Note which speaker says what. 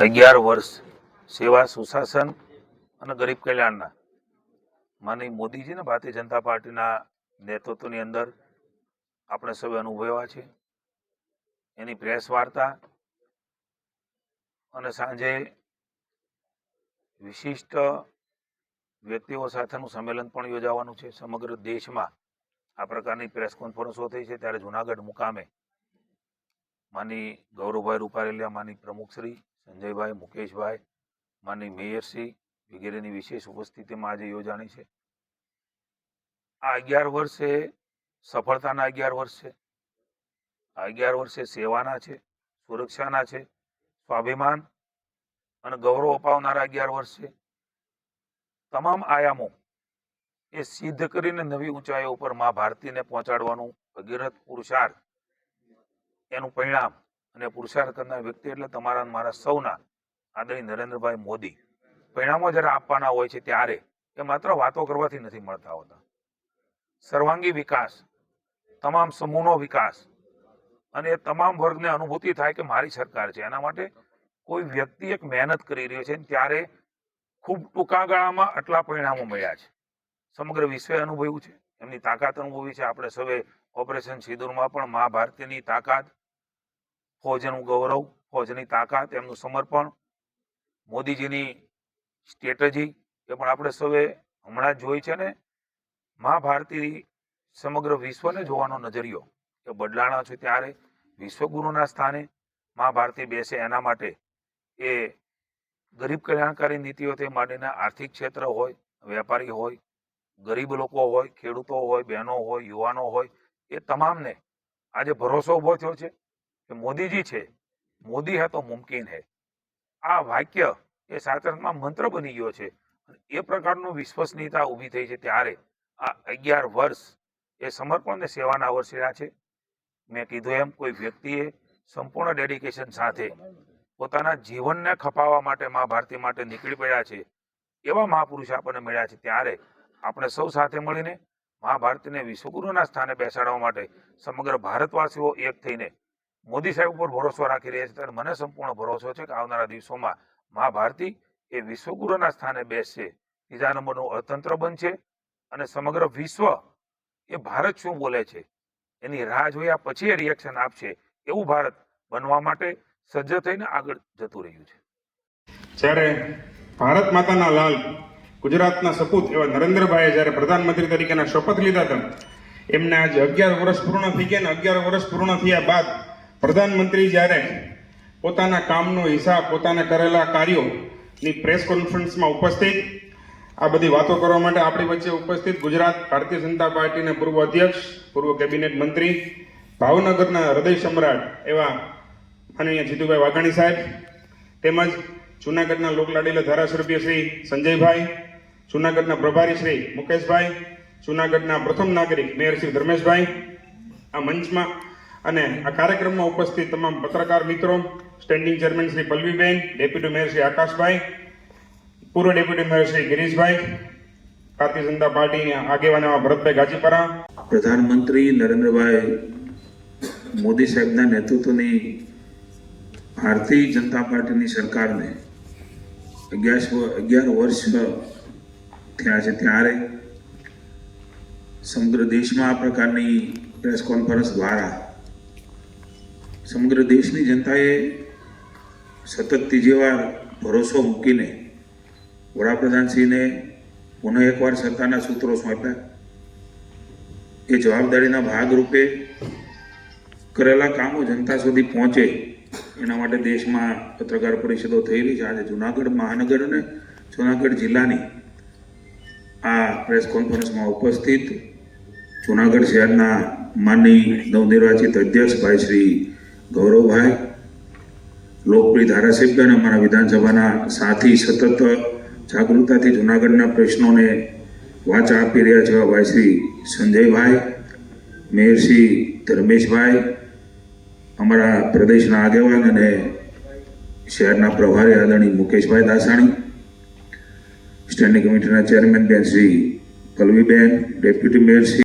Speaker 1: અગિયાર વર્ષ સેવા સુશાસન અને ગરીબ કલ્યાણના. માની મોદીજીને ભારતીય જનતા પાર્ટીના નેતૃત્વની અંદર આપણે સૌએ અનુભવ્યા છે. એની પ્રેસ વાર્તા અને સાંજે વિશિષ્ટ વ્યક્તિઓ સાથેનું સંમેલન પણ યોજાવાનું છે. સમગ્ર દેશમાં આ પ્રકારની પ્રેસ કોન્ફરન્સો થઈ છે. ત્યારે જુનાગઢ મુકામે માની ગૌરવભાઈ રૂપારેલિયા માની પ્રમુખશ્રી સંજયભાઈ, મુકેશભાઈ માની મેયરશ્રી વગેરેની વિશેષ ઉપસ્થિતિમાં આજે યોજાણી છે. આ અગિયાર વર્ષે સફળતાના અગિયાર વર્ષ છે આ અગિયાર વર્ષે સેવાના છે, સુરક્ષાના છે, સ્વાભિમાન અને ગૌરવ અપાવનારા અગિયાર વર્ષ છે તમામ આયામો એ સિદ્ધ કરીને નવી ઊંચાઈઓ ઉપર મા ભારતીને પહોંચાડવાનું ભગીરથ પુરુષાર્થ એનું પરિણામ અને પુરુષાર્થ કરનાર વ્યક્તિ એટલે તમારા મારા સૌના, આદરણીય નરેન્દ્રભાઈ મોદી. પરિણામો જ્યારે આપવાના હોય છે ત્યારે એ માત્ર વાતો કરવાથી નથી મળતા હોતા. સર્વાંગી વિકાસ, તમામ સમૂહનો વિકાસ અને એ તમામ વર્ગને અનુભૂતિ થાય કે મારી સરકાર છે. એના માટે કોઈ વ્યક્તિ એક મહેનત કરી રહ્યો છે ત્યારે ખૂબ ટૂંકા ગાળામાં આટલા પરિણામો મળ્યા છે. સમગ્ર વિશ્વે અનુભવ્યું છે. એમની તાકાત અનુભવી છે. આપણે સૌએ ઓપરેશન સિંદૂરમાં પણ મહાભારતીની તાકાત ફૌજનું ગૌરવ, ફોજની તાકાત, એમનું સમર્પણ. મોદીજીની સ્ટ્રેટેજી એ પણ આપણે સૌએ હમણાં જોઈ છે ને મા ભારતી સમગ્ર વિશ્વને જોવાનો નજરિયો કે બદલાણા છે ત્યારે વિશ્વગુરુના સ્થાને મા ભારતી બેસે એના માટે. એ ગરીબ કલ્યાણકારી નીતિઓ તે માટેના આર્થિક ક્ષેત્ર હોય, વેપારી હોય, ગરીબ લોકો હોય, ખેડૂતો હોય, બહેનો હોય, યુવાનો હોય, એ તમામને આજે ભરોસો ઊભો થયો છે. કે મોદીજી છે, મોદી હે તો મુમકિન હે. આ વાક્ય એ સાચરમાં મંત્ર બની ગયો છે. એ પ્રકારનું વિશ્વસનીયતા ઊભી થઈ છે ત્યારે આ અગિયાર વર્ષ એ સમર્પણ અને સેવાના વર્ષ રહ્યા છે. મેં કીધું એમ કોઈ વ્યક્તિએ સંપૂર્ણ ડેડિકેશન સાથે પોતાના જીવનને ખપાવવા માટે મા ભારતી માટે નીકળી પડ્યા છે. એવા મહાપુરુષ આપણને મળ્યા છે ત્યારે આપણે સૌ સાથે મળીને મા ભારતીને વિશ્વગુરુના સ્થાને બેસાડવા માટે સમગ્ર ભારતવાસીઓ એક થઈને મોદી સાહેબ ઉપર ભરોસો રાખી રહ્યા છે ત્યારે મને સંપૂર્ણ ભરોસો છે કે આવનારા દિવસોમાં મા ભારતી એ વિશ્વગુરુના સ્થાને બેસશે. ત્રીજા નંબરનું અર્થતંત્ર બનશે અને સમગ્ર વિશ્વ એ ભારત શું બોલે છે? એની રાહ જોયા પછી એ રિએક્શન આપશે એવું ભારત બનવા માટે સજ્જ થઈને આગળ જતું રહ્યું છે.
Speaker 2: જ્યારે ભારત માતાના લાલ ગુજરાતના સપૂત એવા નરેન્દ્રભાઈએ જ્યારે પ્રધાનમંત્રી તરીકેના શપથ લીધા હતા, એમને આજે અગિયાર વર્ષ પૂર્ણ થઈ ગયા ને અગિયાર વર્ષ પૂર્ણ થયા બાદ પ્રધાનમંત્રી જ્યારે પોતાના કામનો હિસાબ, પોતાના કરેલા કાર્યોની પ્રેસ કોન્ફરન્સમાં ઉપસ્થિત, આ બધી વાતો કરવા માટે આપણી વચ્ચે ઉપસ્થિત ગુજરાત ભારતીય જનતા પાર્ટીના પૂર્વ અધ્યક્ષ, પૂર્વ કેબિનેટ મંત્રી, ભાવનગરના હૃદય સમ્રાટ એવા માનનીય જીતુભાઈ વાઘાણી સાહેબ, તેમજ જૂનાગઢના લોકલાડીલા ધારાસભ્ય શ્રી સંજયભાઈ, જૂનાગઢના પ્રભારી શ્રી મુકેશભાઈ, જૂનાગઢના પ્રથમ નાગરિક મેયર શ્રી ધર્મેશભાઈ, આ મંચમાં અને આ કાર્યક્રમમાં ઉપસ્થિત તમામ પત્રકાર મિત્રો standing chairman Shri Pallaviben deputy mayor Shri Akashbhai, પૂર્વ ડેપ્યુટી મેયર શ્રી ગિરીશભાઈ, ભારતીય જનતા પાર્ટીના આગેવાન એવા ભરતભાઈ ગાજીપરા.
Speaker 3: પ્રધાનમંત્રી નરેન્દ્રભાઈ મોદી સાહેબના નેતૃત્વની ભારતીય જનતા પાર્ટીની સરકારને અગિયાર અગિયાર વર્ષ થયા છે ત્યારે સમગ્ર દેશમાં આ પ્રકારની પ્રેસ કોન્ફરન્સ દ્વારા સમગ્ર દેશની જનતાએ સતત ત્રીજી વાર ભરોસો મૂકીને વડાપ્રધાનશ્રીને પુનઃ એકવાર સરકારના સૂત્રો સોંપ્યા. એ જવાબદારીના ભાગરૂપે કરેલા કામો જનતા સુધી પહોંચે એના માટે દેશમાં પત્રકાર પરિષદો થયેલી છે. આજે જુનાગઢ મહાનગર અને જુનાગઢ જિલ્લાની આ પ્રેસ કોન્ફરન્સમાં ઉપસ્થિત જુનાગઢ શહેરના માનની નવનિર્વાચિત અધ્યક્ષ ભાઈ શ્રી ગૌરવભાઈ, લોકપ્રિય ધારાસભ્ય અને અમારા વિધાનસભાના સાથી સતત જાગૃતતાથી જુનાગઢના પ્રશ્નોને વાચા આપી રહ્યા છે ભાઈ શ્રી સંજયભાઈ, મેયર શ્રી ધર્મેશભાઈ, અમારા પ્રદેશના આગેવાન અને શહેરના પ્રભારી આદરણીય મુકેશભાઈ દાસાણી, સ્ટેન્ડિંગ કમિટીના ચેરમેન બેન શ્રી પલ્લવીબેન ડેપ્યુટી મેયર શ્રી